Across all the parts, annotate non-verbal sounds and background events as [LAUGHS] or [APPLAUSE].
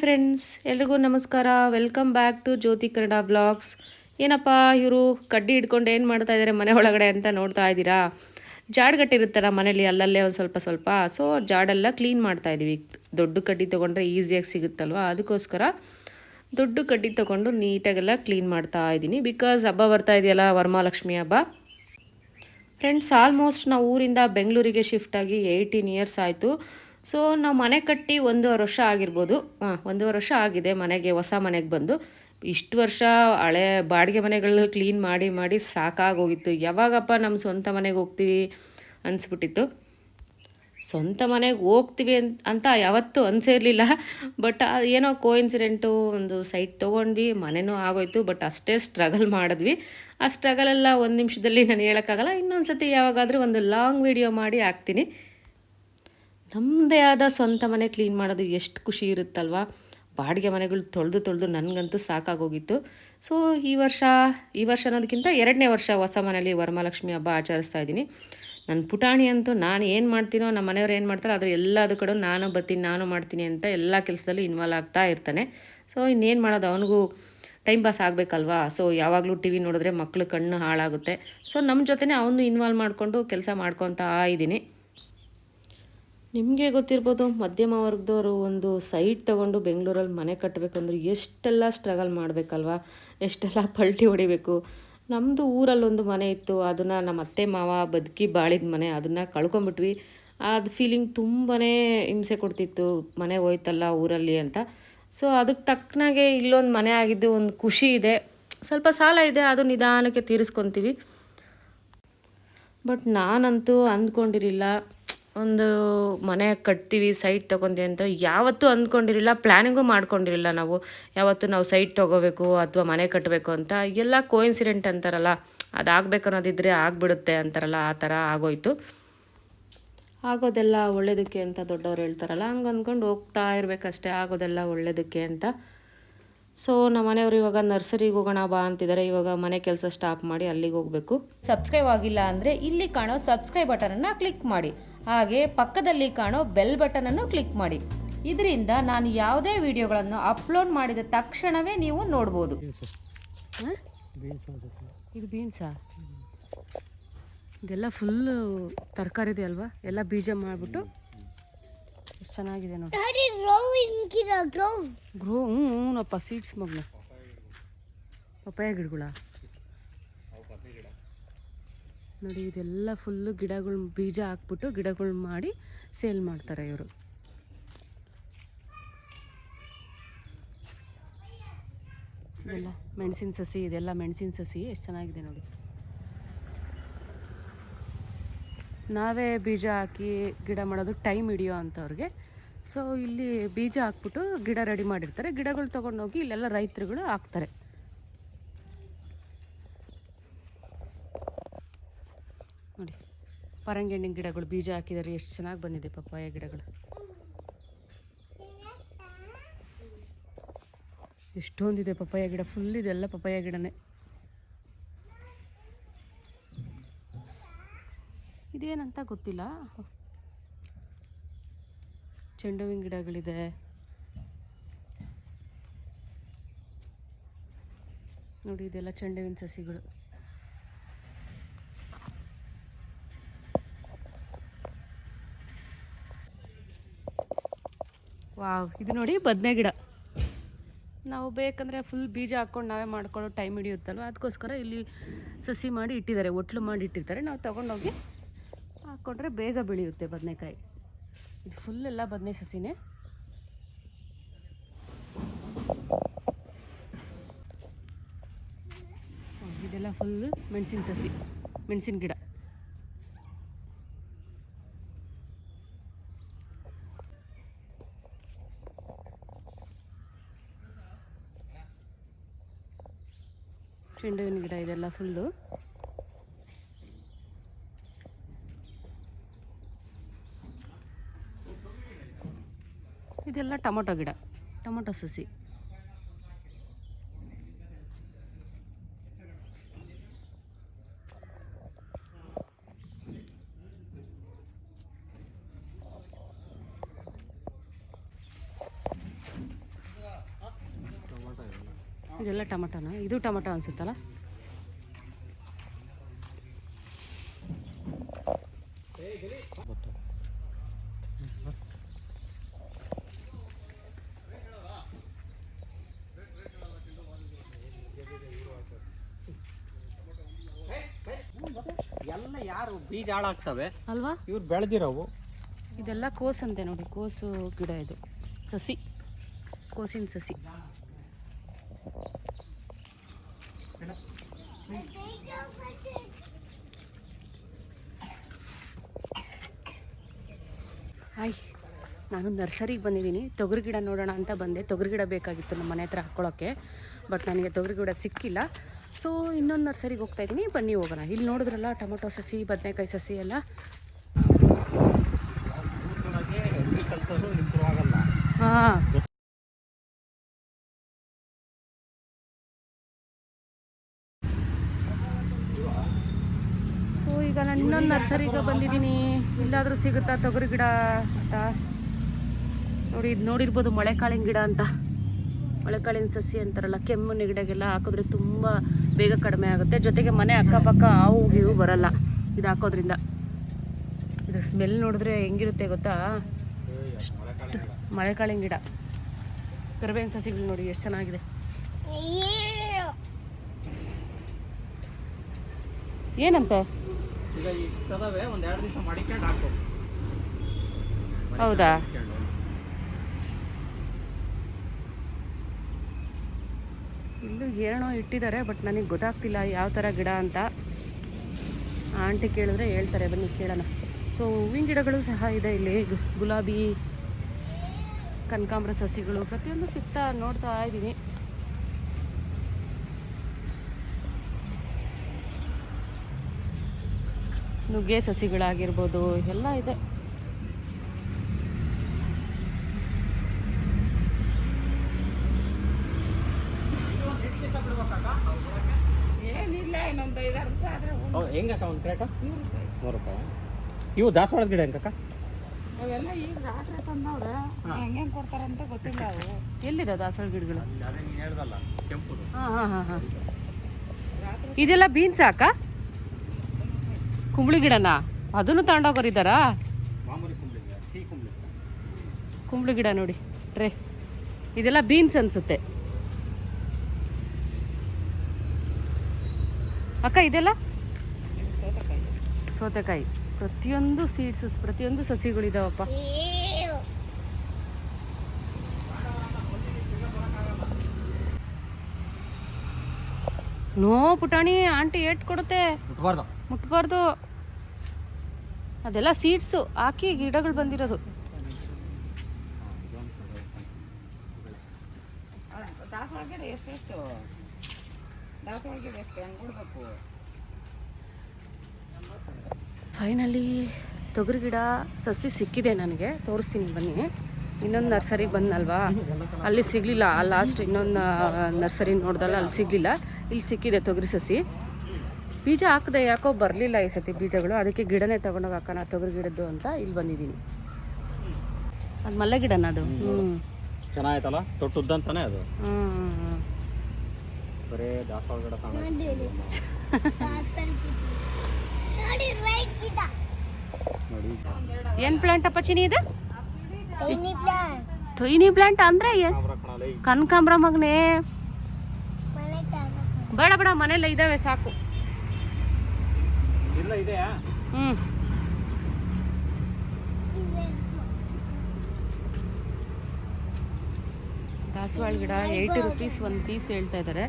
Friends ಎಲ್ರಿಗೂ ನಮಸ್ಕಾರ. Welcome back to Jyothi Kannada blogs ಏನಪ್ಪ, ಇವರು ಕಡ್ಡಿ ಹಿಡ್ಕೊಂಡು ಏನು ಮಾಡ್ತಾ ಇದ್ದಾರೆ ಮನೆ ಒಳಗಡೆ ಅಂತ ನೋಡ್ತಾ ಇದ್ದೀರಾ? ಜಾಡ್ಗಟ್ಟಿರುತ್ತಲ್ಲ ಮನೇಲಿ ಅಲ್ಲಲ್ಲೇ ಒಂದು ಸ್ವಲ್ಪ ಸ್ವಲ್ಪ. ಸೊ ಜಾಡೆಲ್ಲ ಕ್ಲೀನ್ ಮಾಡ್ತಾ ಇದ್ದೀವಿ ದೊಡ್ಡ ಕಡ್ಡಿ ತೊಗೊಂಡ್ರೆ ಈಸಿಯಾಗಿ ಸಿಗುತ್ತಲ್ವ? ಅದಕ್ಕೋಸ್ಕರ ದೊಡ್ಡ ಕಡ್ಡಿ ತೊಗೊಂಡು ನೀಟಾಗೆಲ್ಲ ಕ್ಲೀನ್ ಮಾಡ್ತಾ ಇದ್ದೀನಿ ಬಿಕಾಸ್ ಹಬ್ಬ ಬರ್ತಾ ಇದೆಯಲ್ಲ, ವರಮಹಾಲಕ್ಷ್ಮಿ ಹಬ್ಬ. ಫ್ರೆಂಡ್ಸ್ ಆಲ್ಮೋಸ್ಟ್ ನಾವು ಊರಿಂದ ಬೆಂಗಳೂರಿಗೆ ಶಿಫ್ಟ್ ಆಗಿ ಏಯ್ಟೀನ್ ಇಯರ್ಸ್ ಆಯಿತು. ಸೊ ನಾವು ಮನೆ ಕಟ್ಟಿ ಒಂದೂವರೆ ವರ್ಷ ಆಗಿರ್ಬೋದು. ಹಾಂ ಒಂದೂವರೆ ವರ್ಷ ಆಗಿದೆ ಮನೆಗೆ, ಹೊಸ ಮನೆಗೆ ಬಂದು. ಇಷ್ಟು ವರ್ಷ ಹಳೆ ಬಾಡಿಗೆ ಮನೆಗಳು ಕ್ಲೀನ್ ಮಾಡಿ ಮಾಡಿ ಸಾಕಾಗೋಗಿತ್ತು. ಯಾವಾಗಪ್ಪ ನಮ್ಮ ಸ್ವಂತ ಮನೆಗೆ ಹೋಗ್ತೀವಿ ಅನಿಸ್ಬಿಟ್ಟಿತ್ತು. ಸ್ವಂತ ಮನೆಗೆ ಹೋಗ್ತೀವಿ ಅಂತ ಅಂತ ಯಾವತ್ತೂ ಅನಿಸಿರಲಿಲ್ಲ. ಬಟ್ ಏನೋ ಕೋ ಇನ್ಸಿಡೆಂಟು ಒಂದು ಸೈಟ್ ತೊಗೊಂಡ್ವಿ, ಮನೆನೂ ಆಗೋಯ್ತು. ಬಟ್ ಅಷ್ಟೇ ಸ್ಟ್ರಗಲ್ ಮಾಡಿದ್ವಿ. ಆ ಸ್ಟ್ರಗಲೆಲ್ಲ ಒಂದು ನಿಮಿಷದಲ್ಲಿ ನಾನು ಹೇಳೋಕ್ಕಾಗಲ್ಲ. ಇನ್ನೊಂದು ಸತಿ ಯಾವಾಗಾದರೂ ಒಂದು ಲಾಂಗ್ ವಿಡಿಯೋ ಮಾಡಿ ಹಾಕ್ತೀನಿ. ನಮ್ಮದೇ ಆದ ಸ್ವಂತ ಮನೆ ಕ್ಲೀನ್ ಮಾಡೋದು ಎಷ್ಟು ಖುಷಿ ಇರುತ್ತಲ್ವ? ಬಾಡಿಗೆ ಮನೆಗಳು ತೊಳೆದು ತೊಳೆದು ನನಗಂತೂ ಸಾಕಾಗೋಗಿತ್ತು. ಸೊ ಈ ವರ್ಷ ಈ ವರ್ಷ ಅನ್ನೋದಕ್ಕಿಂತ ಎರಡನೇ ವರ್ಷ ಹೊಸ ಮನೆಯಲ್ಲಿ ವರಮಹಾಲಕ್ಷ್ಮಿ ಹಬ್ಬ ಆಚರಿಸ್ತಾ ಇದ್ದೀನಿ. ನನ್ನ ಪುಟಾಣಿ ಅಂತೂ ನಾನು ಏನು ಮಾಡ್ತೀನೋ ನಮ್ಮ ಮನೆಯವ್ರು ಏನು ಮಾಡ್ತಾರೋ ಅದ್ರ ಎಲ್ಲದ ಕಡೆ ನಾನು ಬರ್ತೀನಿ, ನಾನು ಮಾಡ್ತೀನಿ ಅಂತ ಎಲ್ಲ ಕೆಲಸದಲ್ಲೂ ಇನ್ವಾಲ್ವ್ ಆಗ್ತಾ ಇರ್ತಾನೆ. ಸೊ ಇನ್ನೇನು ಮಾಡೋದು? ಅವನಿಗೂ ಟೈಮ್ ಪಾಸ್ ಆಗಬೇಕಲ್ವಾ? ಸೊ ಯಾವಾಗಲೂ ಟಿ ವಿ ನೋಡಿದ್ರೆ ಮಕ್ಕಳು ಕಣ್ಣು ಹಾಳಾಗುತ್ತೆ. ಸೊ ನಮ್ಮ ಜೊತೆನೇ ಅವನು ಇನ್ವಾಲ್ವ್ ಮಾಡಿಕೊಂಡು ಕೆಲಸ ಮಾಡ್ಕೊತಾ ಇದ್ದೀನಿ. ನಿಮಗೆ ಗೊತ್ತಿರ್ಬೋದು, ಮಧ್ಯಮ ವರ್ಗದವರು ಒಂದು ಸೈಟ್ ತಗೊಂಡು ಬೆಂಗಳೂರಲ್ಲಿ ಮನೆ ಕಟ್ಟಬೇಕಂದ್ರೆ ಎಷ್ಟೆಲ್ಲ ಸ್ಟ್ರಗಲ್ ಮಾಡಬೇಕಲ್ವಾ? ಎಷ್ಟೆಲ್ಲ ಪಲ್ಟಿ ಹೊಡಿಬೇಕು? ನಮ್ಮದು ಊರಲ್ಲೊಂದು ಮನೆ ಇತ್ತು, ಅದನ್ನು ನಮ್ಮ ಅತ್ತೆ ಮಾವ ಬದುಕಿ ಬಾಳಿದ ಮನೆ, ಅದನ್ನು ಕಳ್ಕೊಂಬಿಟ್ವಿ ಅದು ಫೀಲಿಂಗ್ ತುಂಬಾ ಹಿಂಸೆ ಕೊಡ್ತಿತ್ತು, ಮನೆ ಹೋಯ್ತಲ್ಲ ಊರಲ್ಲಿ ಅಂತ. ಸೊ ಅದಕ್ಕೆ ತಕ್ಕನಾಗೆ ಇಲ್ಲೊಂದು ಮನೆ ಆಗಿದ್ದು ಒಂದು ಖುಷಿ ಇದೆ. ಸ್ವಲ್ಪ ಸಾಲ ಇದೆ, ಅದು ನಿಧಾನಕ್ಕೆ ತೀರಿಸ್ಕೊತೀವಿ. ಬಟ್ ನಾನಂತೂ ಅಂದ್ಕೊಂಡಿರಲಿಲ್ಲ. ಒಂದು ಮನೆ ಕಟ್ತೀವಿ ಸೈಟ್ ತೊಗೊಂತೀವಿ ಅಂತ ಯಾವತ್ತೂ ಅಂದ್ಕೊಂಡಿರಲಿಲ್ಲ ಪ್ಲ್ಯಾನಿಂಗು ಮಾಡ್ಕೊಂಡಿರಲಿಲ್ಲ ನಾವು. ಯಾವತ್ತು ನಾವು ಸೈಟ್ ತೊಗೋಬೇಕು, ಅಥವಾ ಮನೆ ಕಟ್ಟಬೇಕು ಅಂತ ಎಲ್ಲ ಕೋಇನ್ಸಿಡೆಂಟ್ ಅಂತಾರಲ್ಲ. ಅದಾಗಬೇಕು ಅನ್ನೋದಿದ್ರೆ ಆಗಿಬಿಡುತ್ತೆ ಅಂತಾರಲ್ಲ, ಆ ಥರ ಆಗೋಯ್ತು. ಆಗೋದೆಲ್ಲ ಒಳ್ಳೇದಕ್ಕೆ ಅಂತ ದೊಡ್ಡವ್ರು ಹೇಳ್ತಾರಲ್ಲ, ಹಂಗೆ ಅಂದ್ಕೊಂಡು ಹೋಗ್ತಾ ಇರಬೇಕಷ್ಟೇ, ಆಗೋದೆಲ್ಲ ಒಳ್ಳೇದಕ್ಕೆ ಅಂತ. ಸೊ ನಮ್ಮ ಮನೆಯವರು ಇವಾಗ ನರ್ಸರಿಗೆ ಹೋಗೋಣ ಬಾ ಅಂತಿದ್ದಾರೆ. ಇವಾಗ ಮನೆ ಕೆಲಸ ಸ್ಟಾಪ್ ಮಾಡಿ ಅಲ್ಲಿಗೆ ಹೋಗಬೇಕು. ಸಬ್ಸ್ಕ್ರೈಬ್ ಆಗಿಲ್ಲ ಅಂದರೆ ಇಲ್ಲಿ ಕಾಣೋ ಸಬ್ಸ್ಕ್ರೈಬ್ ಬಟನನ್ನು ಕ್ಲಿಕ್ ಮಾಡಿ. ಹಾಗೆ ಪಕ್ಕದಲ್ಲಿ ಕಾಣೋ ಬೆಲ್ ಬಟನನ್ನು ಕ್ಲಿಕ್ ಮಾಡಿ. ಇದರಿಂದ ನಾನು ಯಾವುದೇ ವಿಡಿಯೋಗಳನ್ನು ಅಪ್ಲೋಡ್ ಮಾಡಿದ ತಕ್ಷಣವೇ ನೀವು ನೋಡ್ಬೋದು. ಇದು ಬೀನ್ಸಾ? ಇದೆಲ್ಲ ಫುಲ್ಲು ತರಕಾರಿ ಇದೆ ಅಲ್ವಾ? ಎಲ್ಲ ಬೀಜ ಮಾಡಿಬಿಟ್ಟು ಎಷ್ಟು ಚೆನ್ನಾಗಿದೆ ನೋಡಿ. ಗ್ರೋ ಹ್ಞೂ ಹ್ಞೂನಪ್ಪ ಸೀಡ್ಸ್ ಮಗ್ನ. ಪಪ್ಪಾಯ ಗಿಡಗಳ. ನೋಡಿ, ಇದೆಲ್ಲ ಫುಲ್ಲು ಗಿಡಗಳು, ಬೀಜ ಹಾಕ್ಬಿಟ್ಟು ಗಿಡಗಳು ಮಾಡಿ ಸೇಲ್ ಮಾಡ್ತಾರೆ ಇವರು. ಇದೆಲ್ಲ ಮೆಣಸಿನ ಸಸಿ, ಇದೆಲ್ಲ ಮೆಣಸಿನ ಸಸಿ, ಎಷ್ಟು ಚೆನ್ನಾಗಿದೆ ನೋಡಿ. ನಾವೇ ಬೀಜ ಹಾಕಿ ಗಿಡ ಮಾಡೋದು ಟೈಮ್ ಹಿಡಿಯೋ ಅಂಥವ್ರಿಗೆ ಸೊ ಇಲ್ಲಿ ಬೀಜ ಹಾಕ್ಬಿಟ್ಟು ಗಿಡ ರೆಡಿ ಮಾಡಿರ್ತಾರೆ. ಗಿಡಗಳು ತೊಗೊಂಡೋಗಿ ಇಲ್ಲೆಲ್ಲ ರೈತರುಗಳು ಹಾಕ್ತಾರೆ ನೋಡಿ ಪರಂಗಿ ಹಣ್ಣಿನ ಗಿಡಗಳು, ಬೀಜ ಹಾಕಿದ್ದಾರೆ ಎಷ್ಟು ಚೆನ್ನಾಗಿ ಬಂದಿದೆ ಪಪ್ಪಾಯ ಗಿಡಗಳು. ಎಷ್ಟೊಂದಿದೆ ಪಪ್ಪಾಯ ಗಿಡ ಫುಲ್ ಇದೆಲ್ಲ ಪಪ್ಪಾಯ ಗಿಡನೇ. ಇದೇನಂತ ಗೊತ್ತಿಲ್ಲ. ಚೆಂಡು ಹೂವಿನ ಗಿಡಗಳಿದೆ. ನೋಡಿ, ಇದೆಲ್ಲ ಚೆಂಡು ಹೂವಿನ ಸಸಿಗಳು. ವಾವ್, ಇದು ನೋಡಿ ಬದನೆ ಗಿಡ. ನಾವು ಬೇಕಂದರೆ ಫುಲ್ ಬೀಜ ಹಾಕ್ಕೊಂಡು ನಾವೇ ಮಾಡ್ಕೊಳ್ಳೋ ಟೈಮ್ ಹಿಡಿಯುತ್ತಲ್ವ? ಅದಕ್ಕೋಸ್ಕರ ಇಲ್ಲಿ ಸಸಿ ಮಾಡಿ ಇಟ್ಟಿದ್ದಾರೆ, ಒಟ್ಲು ಮಾಡಿ ಇಟ್ಟಿರ್ತಾರೆ. ನಾವು ತೊಗೊಂಡೋಗಿ ಹಾಕ್ಕೊಂಡ್ರೆ ಬೇಗ ಬೆಳೆಯುತ್ತೆ ಬದನೆಕಾಯಿ. ಇದು ಫುಲ್ ಎಲ್ಲ ಬದನೆ ಸಸಿನೇ. ಇದೆಲ್ಲ ಫುಲ್ ಮೆಣಸಿನ ಸಸಿ, ಮೆಣಸಿನ ಗಿಡ. ಇದೆಲ್ಲ ಫುಲ್ಲು ಇದೆಲ್ಲ ಟೊಮೊಟೊ ಗಿಡ ಟೊಮೊಟೊ ಸಸಿ. ಇದೆಲ್ಲ ಟೊಮೊಟೊನಾ? ಇದು ಟೊಮೊಟೊ ಅನ್ಸುತ್ತಲ್ಲ ಎಲ್ಲ ಯಾರು ಬೀಜ ಹಾಳಾಗ್ತವೆ ಅಲ್ವಾ? ಇವ್ರು ಬೆಳೆದಿರೋವು. ಇದೆಲ್ಲ ಕೋಸಂತೆ ನೋಡಿ ಕೋಸು ಗಿಡ ಇದು. ಸಸಿ ಕೋಸಿನ ಸಸಿ. ಹಾಯ್ ನಾನು ನರ್ಸರಿಗೆ ಬಂದಿದ್ದೀನಿ. ತೊಗರಿ ಗಿಡ ನೋಡೋಣ ಅಂತ ಬಂದೆ. ತೊಗರಿ ಗಿಡ ಬೇಕಾಗಿತ್ತು ನಮ್ಮ ಮನೆ ಹತ್ರ ಹಾಕ್ಕೊಳ್ಳೋಕ್ಕೆ ಬಟ್ ನನಗೆ ತೊಗರಿ ಗಿಡ ಸಿಕ್ಕಿಲ್ಲ. ಸೊ ಇನ್ನೊಂದು ನರ್ಸರಿಗೆ ಹೋಗ್ತಾ ಇದ್ದೀನಿ. ಬನ್ನಿ ಹೋಗೋಣ. ಇಲ್ಲಿ ನೋಡಿದ್ರಲ್ಲ, ಟೊಮೊಟೊ ಸಸಿ, ಬದನೆಕಾಯಿ ಸಸಿ ಎಲ್ಲ? ಸೊ ಈಗ ನಾನು ಇನ್ನೊಂದು ನರ್ಸರಿಗೆ ಬಂದಿದ್ದೀನಿ. ಇಲ್ಲಾದರೂ ಸಿಗುತ್ತಾ ತೊಗರಿ ಗಿಡ ಅಂತ? ನೋಡಿ, ಇದು ನೋಡಿರ್ಬೋದು ಮಳೆಕಾಳಿನ ಗಿಡ ಅಂತ. ಮಳೆಕಾಳಿನ ಸಸಿ ಅಂತಾರಲ್ಲ, ಕೆಮ್ಮು ನಿಗಡೆಗೆಲ್ಲ ಹಾಕಿದ್ರೆ ತುಂಬ ಬೇಗ ಕಡಿಮೆ ಆಗುತ್ತೆ. ಜೊತೆಗೆ ಮನೆ ಅಕ್ಕಪಕ್ಕ ಹಾವು ಗೀವು ಬರಲ್ಲ. ಇದು ಹಾಕೋದ್ರಿಂದ. ಇದು ಸ್ಮೆಲ್ ನೋಡಿದ್ರೆ ಹೆಂಗಿರುತ್ತೆ ಗೊತ್ತಾ? ಮಳೆಕಾಳಿನ ಗಿಡ. ಕರಿಬೇವಿನ ಸಸಿಗಳು ನೋಡಿ ಎಷ್ಟು ಚೆನ್ನಾಗಿದೆ. ಏನಂತೆ? ಹೌದಾ? ಇಲ್ಲೂ ಏನೋ ಇಟ್ಟಿದ್ದಾರೆ, ಬಟ್ ನನಗೆ ಗೊತ್ತಾಗ್ತಿಲ್ಲ ಯಾವ ಥರ ಗಿಡ ಅಂತ. ಆಂಟಿ ಕೇಳಿದ್ರೆ ಹೇಳ್ತಾರೆ, ಬನ್ನಿ ಕೇಳೋಣ. ಸೊ ಹೂವಿನ ಗಿಡಗಳು ಸಹ ಇದೆ ಇಲ್ಲಿ. ಗುಲಾಬಿ, ಕನಕಾಂಬ್ರ ಸಸಿಗಳು, ಪ್ರತಿಯೊಂದು ಸಿಗ್ತಾ ನೋಡ್ತಾ ಇದ್ದೀನಿ. ನುಗ್ಗೆ ಸಸಿಗಳಾಗಿರ್ಬೋದು, ಎಲ್ಲ ಇದೆ. ಹೌದು ಹೆಂಗಕ್ಕ ಒಂದು ಕ್ರೇಟ ನೂರು ರೂಪಾಯಿ. ಇವು ದಾಸವಾಳದ ಗಿಡ ಹೆಂಗಕ್ಕ ಎಲ್ಲಿರೋ ದಾಸವಾಳ ಗಿಡಗಳು? ಅದೇ ನೀನು ಹೇಳ್ದಲ್ಲ ಕೆಂಪುದು ಹಾಂ ಹಾಂ ಹಾಂ ಹಾಂ. ಇದೆಲ್ಲ ಬೀನ್ಸ್ ಅಕ್ಕ? ಕುಂಬಳಿ ಗಿಡನಾ? ಅದನ್ನು ತಗೊಂಡೋಗೋರಿದ್ದಾರಾ? ಮಾಮೂಲಿ ಕುಂಬಳಿ ಗಿಡ ಟೀ ಕುಂಬಳಿ ಕುಂಬಳಿ ಗಿಡ ನೋಡಿ ರೇ ಇದೆಲ್ಲ ಬೀನ್ಸ್ ಅನ್ಸುತ್ತೆ. ಅಕ್ಕ ಇದೆಲ್ಲ? ಸೌತೆಕಾಯಿ. ಪ್ರತಿಯೊಂದು ಸೀಡ್ಸ್ ಪ್ರತಿಯೊಂದು ಸಸಿಗಳಿದಾವಪ್ಪ ನೋ ಪುಟಾಣಿ ಆಂಟಿ ಏಟ್ ಕೊಡುತ್ತೆ. ಮುಟ್ಬಾರ್ದು. ಅದೆಲ್ಲ ಸೀಡ್ಸು ಹಾಕಿ ಗಿಡಗಳು ಬಂದಿರೋದು. ಫೈನಲಿ ತೊಗರಿ ಗಿಡ ಸಸಿ ಸಿಕ್ಕಿದೆ ನನಗೆ. ತೋರಿಸ್ತೀನಿ ಬನ್ನಿ. ಇನ್ನೊಂದು ನರ್ಸರಿಗೆ ಬಂದಲ್ವಾ ಅಲ್ಲಿ ಸಿಗಲಿಲ್ಲ. ಆ ಲಾಸ್ಟ್ ಇನ್ನೊಂದು ನರ್ಸರಿ ನೋಡ್ದಲ್ಲ ಅಲ್ಲಿ ಸಿಗಲಿಲ್ಲ. ಇಲ್ಲಿ ಸಿಕ್ಕಿದೆ ತೊಗರಿ ಸಸಿ. ಬೀಜ ಹಾಕಿದೆ ಯಾಕೋ ಬರಲಿಲ್ಲ ಈ ಸತಿ ಬೀಜಗಳು. ಅದಕ್ಕೆ ಗಿಡನೇ ತೊಗೊಂಡೋಗಿ ಹಾಕೋಣ ತೊಗರಿ ಗಿಡದ್ದು ಅಂತ ಇಲ್ಲಿ ಬಂದಿದ್ದೀನಿ. ಅದು ಮಲ್ಲೆ ಗಿಡನ ಅದು? ಹ್ಞೂ ತೊಟ್ಟು ಉದ್ದಂತಾನೆ ಅದು. ಬರೇ ದಾಸವಾಳ ಗಿಡ [LAUGHS] ಏನು ಪ್ಲಾಂಟ್ ಅಪ್ಪ ಚಿನಿ ಇದು? ಟೈನಿ ಪ್ಲಾಂಟ್ ಅಂದ್ರೆ ಪ್ಲಾಂಟ್ ಅಂದರೆ ಕಾಮ್ರ ಕಣಲೆ. ಕನಕಾಂಬ್ರ ಮಗನೇ. ಬೇಡ ಬೇಡ ಮನೆಲ್ಲ ಇದ್ದಾವೆ ಸಾಕು. ಇಲ್ಲ ಇದೆಯಾ ಹ್ಞೂ ದಾಸವಾಳ ಗಿಡ ಏಯ್ಟಿ ರುಪೀಸ್ ಒಂದು ಪೀಸ್ ಹೇಳ್ತಾ ಇದ್ದಾರೆ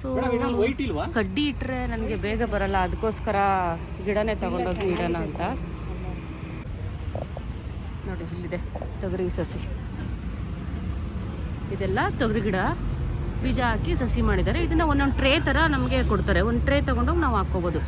ಸೊ ಕಡ್ಡಿ ಇಟ್ಟರೆ ನನಗೆ ಬೇಗ ಬರಲ್ಲ ಅದಕ್ಕೋಸ್ಕರ ಗಿಡನೇ ತಗೊಂಡೋಗಿ ಗಿಡನ ಅಂತ. ನೋಡಿ ಇಲ್ಲಿದೆ ತೊಗರಿ ಸಸಿ. ಇದೆಲ್ಲ ತೊಗರಿ ಗಿಡ. ಬೀಜ ಹಾಕಿ ಸಸಿ ಮಾಡಿದ್ದಾರೆ. ಇದನ್ನ ಒಂದೊಂದು ಟ್ರೇ ಥರ ನಮಗೆ ಕೊಡ್ತಾರೆ. ಒಂದು ಟ್ರೇ ತೊಗೊಂಡೋಗಿ ನಾವು ಹಾಕ್ಕೋಬೋದು.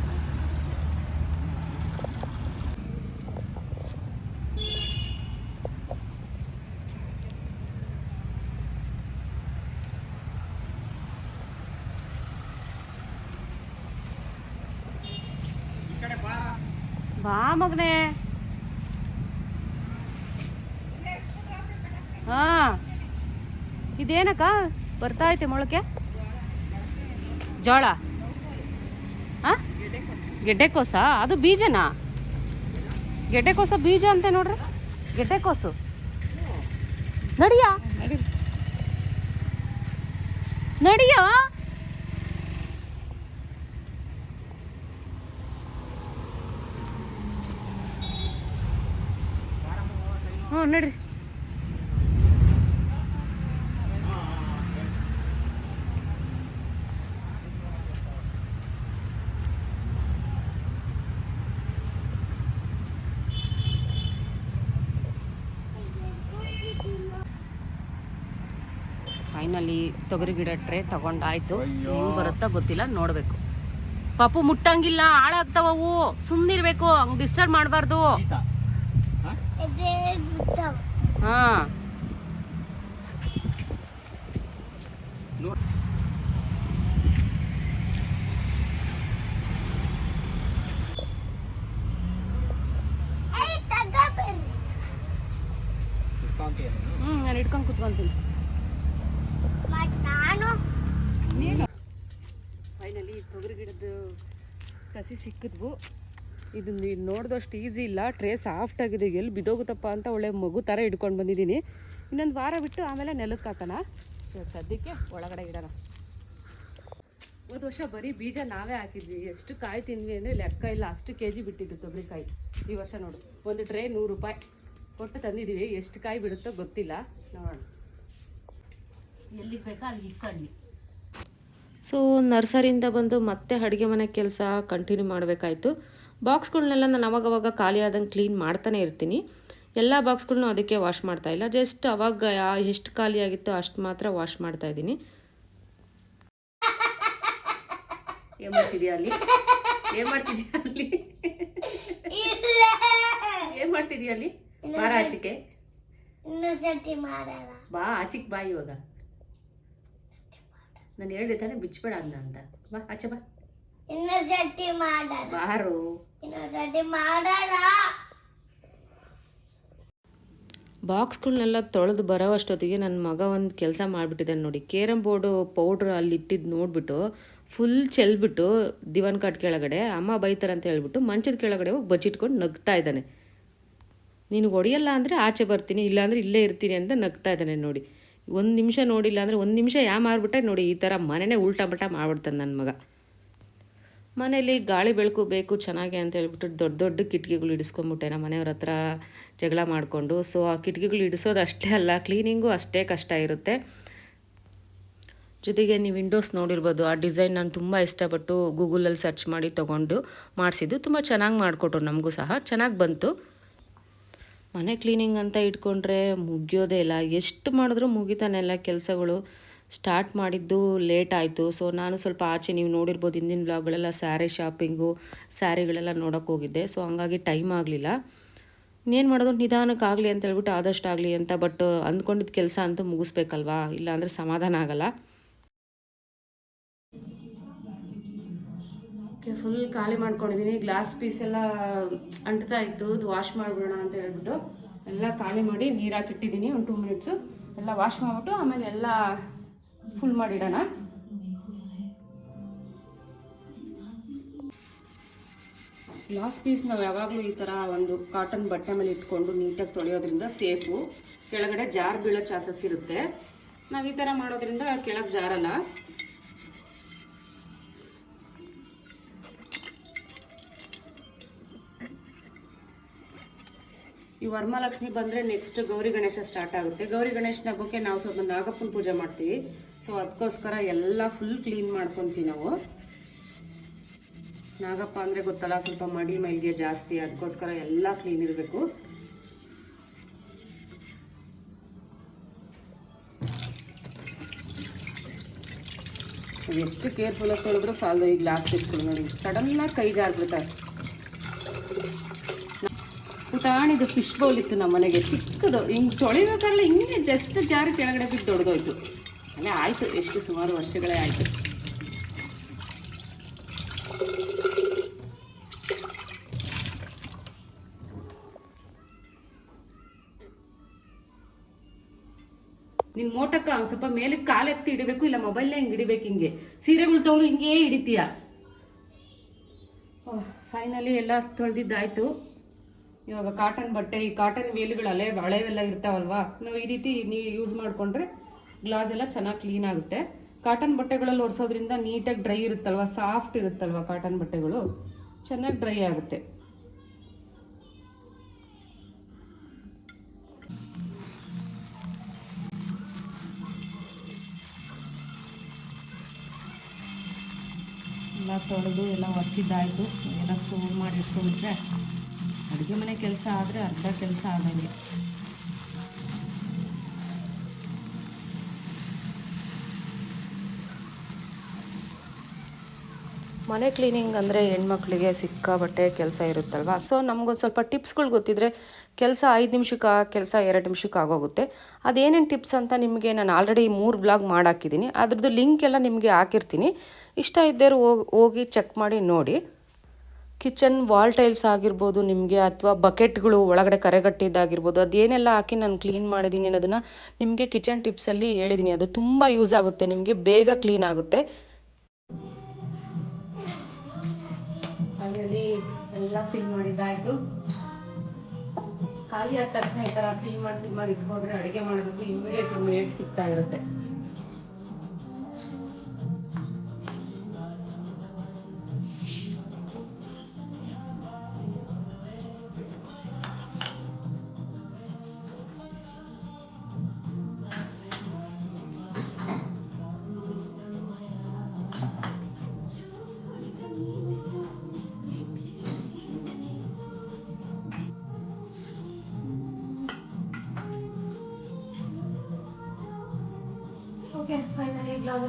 ಮಗನೇ ಹಾ. ಇದೇನಕ್ಕ? ಬರ್ತಾ ಐತೆ ಮೊಳಕೆ? ಜೋಳ. ಆ? ಗೆಡ್ಡೆಕೋಸ ಅದು ಬೀಜನಾ? ಗೆಡ್ಡೆಕೋಸ ಬೀಜ ಅಂತೆ ನೋಡ್ರಿ. ಗೆಡ್ಡೆಕೋಸು ನಡಿಯ? ನಡಿಯ? ಹ್ಞೂ ನಡ್ರಿ. ಫೈನಲಿ ತೊಗರಿ ಗಿಡ ಟ್ರೇ ತಗೊಂಡಾಯ್ತು. ಹೆಂಗ್ ಬರುತ್ತಾ ಗೊತ್ತಿಲ್ಲ ನೋಡ್ಬೇಕು. ಪಾಪು ಮುಟ್ಟಂಗಿಲ್ಲ ಹಾಳಾಗ್ತಾವವು. ಸುಮ್ಮನಿರ್ಬೇಕು ಹಂಗ್ ಡಿಸ್ಟರ್ಬ್ ಮಾಡಬಾರ್ದು. ಹಾಂ? ಹ್ಮ್ ನಾನು ಇಟ್ಕೊಂಡು ಕುತ್ಕೊಂತೀನಿ. ಫೈನಲಿ ತೊಗರಿ ಗಿಡದ ಸಸಿ ಸಿಕ್ಕಿದ್ವು. ಇದು ನೀನು ನೋಡಿದಷ್ಟು ಈಸಿ ಇಲ್ಲ. ಟ್ರೇ ಸಾಫ್ಟ್ ಆಗಿದೆ. ಎಲ್ಲಿ ಬಿದ್ದೋಗುತ್ತಪ್ಪ ಅಂತ ಒಳ್ಳೆ ಮಗು ಥರ ಹಿಡ್ಕೊಂಡು ಬಂದಿದ್ದೀನಿ. ಇನ್ನೊಂದು ವಾರ ಬಿಟ್ಟು ಆಮೇಲೆ ನೆಲಕ್ಕೆ ಹಾಕೋಣ. ಸದ್ಯಕ್ಕೆ ಒಳಗಡೆ ಇಡೋಣ. ಹೋದ ವರ್ಷ ಬರೀ ಬೀಜ ನಾವೇ ಹಾಕಿದ್ವಿ. ಎಷ್ಟು ಕಾಯಿ ತಿಂದ್ವಿ ಅಂದರೆ ಲೆಕ್ಕ ಇಲ್ಲ. ಅಷ್ಟು ಕೆ ಜಿ ಬಿಟ್ಟಿದ್ದು ತೊಗರಿಕಾಯಿ ಈ ವರ್ಷ ನೋಡು. ಒಂದು ಟ್ರೇ ನೂರು ರೂಪಾಯಿ ಕೊಟ್ಟು ತಂದಿದ್ದೀವಿ. ಎಷ್ಟು ಕಾಯಿ ಬಿಡುತ್ತೋ ಗೊತ್ತಿಲ್ಲ. ನೋಡೋಣ. ಎಲ್ಲಿಗೆ ಬೇಕಾ ಅಲ್ಲಿ ಸೊ ನರ್ಸರಿಯಿಂದ ಬಂದು ಮತ್ತೆ ಅಡುಗೆ ಮನೆ ಕೆಲಸ ಕಂಟಿನ್ಯೂ ಮಾಡಬೇಕಾಯ್ತು. ಬಾಕ್ಸ್ಗಳನ್ನೆಲ್ಲ ನಾನು ಅವಾಗವಾಗ ಖಾಲಿ ಆದಂಗೆ ಕ್ಲೀನ್ ಮಾಡ್ತಾನೆ ಇರ್ತೀನಿ. ಎಲ್ಲ ಬಾಕ್ಸ್ಗಳ್ನು ಅದಕ್ಕೆ ವಾಶ್ ಮಾಡ್ತಾ ಇಲ್ಲ. ಜಸ್ಟ್ ಅವಾಗ ಯಾ- ಎಷ್ಟು ಖಾಲಿ ಆಗಿತ್ತೋ ಅಷ್ಟು ಮಾತ್ರ ವಾಶ್ ಮಾಡ್ತಾ ಇದ್ದೀನಿ. ಏನ್ ಮಾಡ್ತಿದ್ಯಾ ಅಲ್ಲಿ? ಏನ್ ಮಾಡ್ತಿದ್ಯಾ ಅಲ್ಲಿ? ಏನ್ ಮಾಡ್ತಿದ್ಯಾ ಅಲ್ಲಿ? ಬಾರ ಆಚಿಕೆ ಬಾ ಆಚಿಕ್ ಬಾ ಇವಾಗ. ನಾನು ಹೇಳಿದೆ ತಾನೇ ಬಿಚ್ಚಬೇಡ ಅದನ್ನ ಅಂತ. ಬಾ ಆಚೆ ಬಾ. ಬಾರು. ಬಾಕ್ಸ್ಗಳನ್ನೆಲ್ಲ ತೊಳೆದು ಬರೋ ಅಷ್ಟೊತ್ತಿಗೆ ನನ್ನ ಮಗ ಒಂದು ಕೆಲಸ ಮಾಡಿಬಿಟ್ಟಿದ್ದಾನೆ ನೋಡಿ. ಕೇರಂ ಬೋರ್ಡು ಪೌಡ್ರ್ ಅಲ್ಲಿ ಇಟ್ಟಿದ್ದು ನೋಡಿಬಿಟ್ಟು ಫುಲ್ ಚೆಲ್ಬಿಟ್ಟು ದಿವಾನ್ ಕಾಟ್ ಕೆಳಗಡೆ, ಅಮ್ಮ ಬೈತಾರೆ ಅಂತ ಹೇಳ್ಬಿಟ್ಟು ಮಂಚದ ಕೆಳಗಡೆ ಹೋಗಿ ಬಚ್ಚಿಟ್ಕೊಂಡು ನಗ್ತಾ ಇದ್ದಾನೆ. ನೀನು ಹೊಡೆಯಲ್ಲ ಅಂದರೆ ಆಚೆ ಬರ್ತೀನಿ, ಇಲ್ಲಾಂದರೆ ಇಲ್ಲೇ ಇರ್ತೀನಿ ಅಂತ ನಗ್ತಾ ಇದ್ದಾನೆ ನೋಡಿ. ಒಂದು ನಿಮಿಷ ನೋಡಿಲ್ಲ ಅಂದರೆ ಒಂದು ನಿಮಿಷ ಯಾ ಮಾರ್ಬಿಟ್ಟೆ ನೋಡಿ, ಈ ಥರ ಮನೆನೇ ಉಲ್ಟಾ ಪಲ್ಟಾ ಮಾಡ್ಬಿಡ್ತಾನೆ ನನ್ನ ಮಗ. ಮನೇಲಿ ಗಾಳಿ ಬೆಳಕು ಬೇಕು ಚೆನ್ನಾಗಿ ಅಂತ ಹೇಳ್ಬಿಟ್ಟು ದೊಡ್ಡ ದೊಡ್ಡ ಕಿಟಕಿಗಳು ಇಡಿಸ್ಕೊಂಬಿಟ್ಟೆ. ನಮ್ಮ ಮನೆಯವ್ರ ಹತ್ರ ಜಗಳ ಮಾಡಿಕೊಂಡು. ಸೊ ಆ ಕಿಟಕಿಗಳು ಇಡಿಸೋದು ಅಷ್ಟೇ ಅಲ್ಲ ಕ್ಲೀನಿಂಗು ಅಷ್ಟೇ ಕಷ್ಟ ಇರುತ್ತೆ. ಜೊತೆಗೆ ನೀವು ವಿಂಡೋಸ್ ನೋಡಿರ್ಬೋದು. ಆ ಡಿಸೈನ್ ನಾನು ತುಂಬ ಇಷ್ಟಪಟ್ಟು ಗೂಗಲಲ್ಲಿ ಸರ್ಚ್ ಮಾಡಿ ತೊಗೊಂಡು ಮಾಡಿಸಿದ್ದು. ತುಂಬ ಚೆನ್ನಾಗಿ ಮಾಡಿಕೊಟ್ರು ನಮಗೂ ಸಹ. ಚೆನ್ನಾಗಿ ಬಂತು. ಮನೆ ಕ್ಲೀನಿಂಗ್ ಅಂತ ಇಟ್ಕೊಂಡ್ರೆ ಮುಗಿಯೋದೇ ಇಲ್ಲ. ಎಷ್ಟು ಮಾಡಿದ್ರೂ ಮುಗಿತಾನೆ ಇಲ್ಲ ಕೆಲಸಗಳು. ಸ್ಟಾರ್ಟ್ ಮಾಡಿದ್ದು ಲೇಟ್ ಆಯಿತು. ಸೊ ನಾನು ಸ್ವಲ್ಪ ಆಚೆ ನೀವು ನೋಡಿರ್ಬೋದು ಹಿಂದಿನ ಬ್ಲಾಗ್ಗಳೆಲ್ಲ ಸ್ಯಾರಿ ಶಾಪಿಂಗು ಸ್ಯಾರಿಗಳೆಲ್ಲ ನೋಡೋಕೆ ಹೋಗಿದ್ದೆ. ಸೊ ಹಂಗಾಗಿ ಟೈಮ್ ಆಗಲಿಲ್ಲ. ಇನ್ನೇನು ಮಾಡೋದು? ನಿಧಾನಕ್ಕೆ ಆಗಲಿ ಅಂತ ಹೇಳ್ಬಿಟ್ಟು ಆದಷ್ಟು ಆಗಲಿ ಅಂತ ಬಟ್ ಅಂದ್ಕೊಂಡಿದ್ದ ಕೆಲಸ ಅಂತೂ ಮುಗಿಸ್ಬೇಕಲ್ವಾ? ಇಲ್ಲಾಂದರೆ ಸಮಾಧಾನ ಆಗಲ್ಲ. ಫುಲ್ ಖಾಲಿ ಮಾಡ್ಕೊಂಡಿದ್ದೀನಿ ಗ್ಲಾಸ್ ಪೀಸ್ ಎಲ್ಲ ಅಂಟ್ತಾ ಇತ್ತು. ಅದು ವಾಶ್ ಮಾಡಿಬಿಡೋಣ ಅಂತ ಹೇಳ್ಬಿಟ್ಟು ಎಲ್ಲ ಖಾಲಿ ಮಾಡಿ ನೀರು ಹಾಕಿಟ್ಟಿದ್ದೀನಿ ಒಂದು ಟೂ ಮಿನಿಟ್ಸು ಎಲ್ಲ ವಾಶ್ ಮಾಡಿಬಿಟ್ಟು ಆಮೇಲೆ ಎಲ್ಲ ಫುಲ್ ಮಾಡಿಡೋಣ. ಗ್ಲಾಸ್ ಪೀಸ್ ನಾವು ಯಾವಾಗಲೂ ಈ ಥರ ಒಂದು ಕಾಟನ್ ಬಟ್ಟೆ ಮೇಲೆ ಇಟ್ಕೊಂಡು ನೀಟಾಗಿ ತೊಳೆಯೋದ್ರಿಂದ ಸೇಫು ಕೆಳಗಡೆ ಜಾರ್ ಬೀಳೋ ಚಾನ್ಸಸ್ ಇರುತ್ತೆ. ನಾವು ಈ ಥರ ಮಾಡೋದ್ರಿಂದ ಕೆಳಗೆ ಜಾರಲ್ಲ ಈ ವರ್ಮಲಕ್ಷ್ಮಿ ಬಂದರೆ ನೆಕ್ಸ್ಟ್ ಗೌರಿ ಗಣೇಶ ಸ್ಟಾರ್ಟ್ ಆಗುತ್ತೆ. ಗೌರಿ ಗಣೇಶನ ಹಬ್ಬಕ್ಕೆ ನಾವು ಸ್ವಲ್ಪ ನಾಗಪ್ಪನ ಪೂಜೆ ಮಾಡ್ತೀವಿ. ಸೊ ಅದಕ್ಕೋಸ್ಕರ ಎಲ್ಲ ಫುಲ್ ಕ್ಲೀನ್ ಮಾಡ್ಕೊತೀವಿ ನಾವು. ನಾಗಪ್ಪ ಅಂದರೆ ಗೊತ್ತಲ್ಲ, ಸ್ವಲ್ಪ ಮಡಿ ಮೈಲ್ಗೆ ಜಾಸ್ತಿ, ಅದಕ್ಕೋಸ್ಕರ ಎಲ್ಲ ಕ್ಲೀನ್ ಇರಬೇಕು. ಎಷ್ಟು ಕೇರ್ಫುಲ್ ಆಗಿ ತೊಳೆದ್ರು ಸಾಲದು, ಈ ಗ್ಲಾಸ್ ಇಟ್ಕೊಂಡು ನೋಡಿ. ಸಡನ್ನಾಗಿ ಕೈ ಜಾರ್ಬಿಡ್ತಾರೆ ಪುಟಾಣಿದು ಫಿಶ್ ಬೌಲ್ ಇತ್ತು ನಮ್ಮ ಮನೆಗೆ ಚಿಕ್ಕದು. ಹಿಂಗೆ ತೊಳಿಬೇಕಾದ್ರೆ ಹಿಂಗೆ ಜಸ್ಟ್ ಜಾರಿ ಕೆಳಗಡೆ ಬಿದ್ದು ದೊಡ್ಡದೋಯ್ತು ಅಲ್ಲೇ ಆಯಿತು, ಎಷ್ಟು ಸುಮಾರು ವರ್ಷಗಳೇ ಆಯಿತು. ನಿನ್ ಮೋಟಕ್ಕ ಒಂದ್ ಸ್ವಲ್ಪ ಮೇಲೆ ಕಾಲೆತ್ತಿ ಹಿಡಿಬೇಕು ಇಲ್ಲ ಮೊಬೈಲ್ನೇ ಹಿಂಗೆ ಹಿಡಿಬೇಕು ಹಿಂಗೆ. ಸೀರೆಗಳು ತೊಗೊಳು ಹಿಂಗೇ ಹಿಡಿತೀಯ? ಫೈನಲಿ ಎಲ್ಲ ತೊಳೆದಿದ್ದಾಯ್ತು. ಇವಾಗ ಕಾಟನ್ ಬಟ್ಟೆ, ಈ ಕಾಟನ್ ವೇಲ್ಗಳು ಹಳೆ, ಹಳೆವೆಲ್ಲ ಇರ್ತಾವಲ್ವಾ? ನಾವು ಈ ರೀತಿ ನೀ ಯೂಸ್ ಮಾಡಿಕೊಂಡ್ರೆ ಗ್ಲಾಸ್ ಎಲ್ಲ ಚೆನ್ನಾಗಿ ಕ್ಲೀನ್ ಆಗುತ್ತೆ. ಕಾಟನ್ ಬಟ್ಟೆಗಳಲ್ಲಿ ಒರೆಸೋದ್ರಿಂದ ನೀಟಾಗಿ ಡ್ರೈ ಇರುತ್ತಲ್ವ ಸಾಫ್ಟ್ ಇರುತ್ತಲ್ವ ಕಾಟನ್ ಬಟ್ಟೆಗಳು? ಚೆನ್ನಾಗಿ ಡ್ರೈ ಆಗುತ್ತೆ. ಎಲ್ಲ ತೊಳೆದು ಎಲ್ಲ ಒರೆಸಿದ್ದಾಯಿತು. ಎಲ್ಲ ಸ್ಟೋರ್ ಮಾಡಿ ಇಟ್ಕೊಂಡ್ರೆ ಅಡುಗೆ ಮನೆ ಕೆಲಸ ಆದರೆ ಅರ್ಧ ಕೆಲಸ ಆದಂಗೆ ಮನೆ ಕ್ಲೀನಿಂಗ್ ಅಂದರೆ ಹೆಣ್ಮಕ್ಳಿಗೆ ಸಿಕ್ಕಾಬಟ್ಟೆ ಕೆಲಸ ಇರುತ್ತಲ್ವಾ? ಸೊ ನಮಗೊಂದು ಸ್ವಲ್ಪ ಟಿಪ್ಸ್ಗಳು ಗೊತ್ತಿದ್ರೆ ಕೆಲಸ ಐದು ನಿಮಿಷಕ್ಕೆ, ಕೆಲಸ ಎರಡು ನಿಮಿಷಕ್ಕೆ ಆಗೋಗುತ್ತೆ. ಅದೇನೇನು ಟಿಪ್ಸ್ ಅಂತ ನಿಮಗೆ ನಾನು ಆಲ್ರೆಡಿ ಮೂರು ಬ್ಲಾಗ್ ಮಾಡಾಕಿದ್ದೀನಿ ಅದ್ರದ್ದು ಲಿಂಕ್ ಎಲ್ಲ ನಿಮಗೆ ಹಾಕಿರ್ತೀನಿ. ಇಷ್ಟ ಇದ್ದರು ಹೋಗಿ ಹೋಗಿ ಚೆಕ್ ಮಾಡಿ ನೋಡಿ. ಕಿಚನ್ ವಾಲ್ ಟೈಲ್ಸ್ ಆಗಿರ್ಬೋದು ನಿಮಗೆ, ಅಥವಾ ಬಕೆಟ್ಗಳು ಒಳಗಡೆ ಕರೆಗಟ್ಟಿದ್ದಾಗಿರ್ಬೋದು, ಅದೇನೆಲ್ಲ ಹಾಕಿ ನಾನು ಕ್ಲೀನ್ ಮಾಡಿದ್ದೀನಿ ಅನ್ನೋದನ್ನು ನಿಮಗೆ ಕಿಚನ್ ಟಿಪ್ಸಲ್ಲಿ ಹೇಳಿದ್ದೀನಿ ಅದು ತುಂಬ ಯೂಸ್ ಆಗುತ್ತೆ, ನಿಮಗೆ ಬೇಗ ಕ್ಲೀನ್ ಆಗುತ್ತೆ. ಎಲ್ಲ ಫಿಲ್ ಮಾಡಿದ್ದಾಯಿತು. ಖಾಲಿ ಆದ ತಕ್ಷಣ ಈ ತರ ಫಿಲ್ ಮಾಡಿ ಮಾಡಿ ಇಟ್ಕೊಂಡ್ರೆ ಅಡುಗೆ ಮಾಡಬೇಕು ಇಮಿಡಿಯೇಟ್ ಇಮಿಡಿಯೇಟ್ ಸಿಗ್ತಾ ಇರುತ್ತೆ.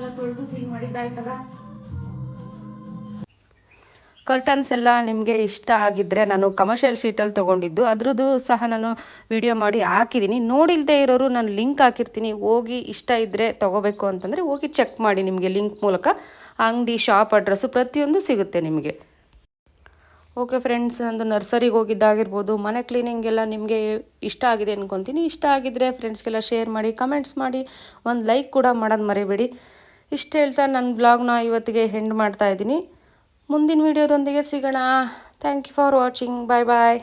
ಎಲ್ಲ ತೊಳೆದು ಕರ್ಟನ್ಸ್ ಎಲ್ಲ ನಿಮಗೆ ಇಷ್ಟ ಆಗಿದ್ದರೆ ನಾನು ಕಮರ್ಷಿಯಲ್ ಶೀಟಲ್ಲಿ ತೊಗೊಂಡಿದ್ದು. ಅದ್ರದ್ದು ಸಹ ನಾನು ವಿಡಿಯೋ ಮಾಡಿ ಹಾಕಿದ್ದೀನಿ ನೋಡಿಲ್ಲದೆ ಇರೋರು ನಾನು ಲಿಂಕ್ ಹಾಕಿರ್ತೀನಿ. ಹೋಗಿ ಇಷ್ಟ ಇದ್ದರೆ ತೊಗೋಬೇಕು ಅಂತಂದರೆ ಹೋಗಿ ಚೆಕ್ ಮಾಡಿ ನಿಮಗೆ ಲಿಂಕ್ ಮೂಲಕ. ಅಂಗಡಿ ಶಾಪ್ ಅಡ್ರೆಸ್ಸು ಪ್ರತಿಯೊಂದು ಸಿಗುತ್ತೆ ನಿಮಗೆ. ಓಕೆ ಫ್ರೆಂಡ್ಸ್ ನಂದು ನರ್ಸರಿಗೆ ಹೋಗಿದ್ದಾಗಿರ್ಬೋದು. ಮನೆ ಕ್ಲೀನಿಂಗ್ ಎಲ್ಲ ನಿಮಗೆ ಇಷ್ಟ ಆಗಿದೆ ಅನ್ಕೊತೀನಿ. ಇಷ್ಟ ಆಗಿದ್ದರೆ ಫ್ರೆಂಡ್ಸ್ಗೆಲ್ಲ ಶೇರ್ ಮಾಡಿ ಕಮೆಂಟ್ಸ್ ಮಾಡಿ. ಒಂದು ಲೈಕ್ ಕೂಡ ಮಾಡೋದು ಮರಿಬೇಡಿ. ಇಷ್ಟು ಹೇಳ್ತಾ ನನ್ನ ಬ್ಲಾಗ್ನ ಇವತ್ತಿಗೆ ಹೆಂಡ್ ಮಾಡ್ತಾ ಇದ್ದೀನಿ. ಮುಂದಿನ ವೀಡಿಯೋದೊಂದಿಗೆ ಸಿಗೋಣ. Thank you for watching bye bye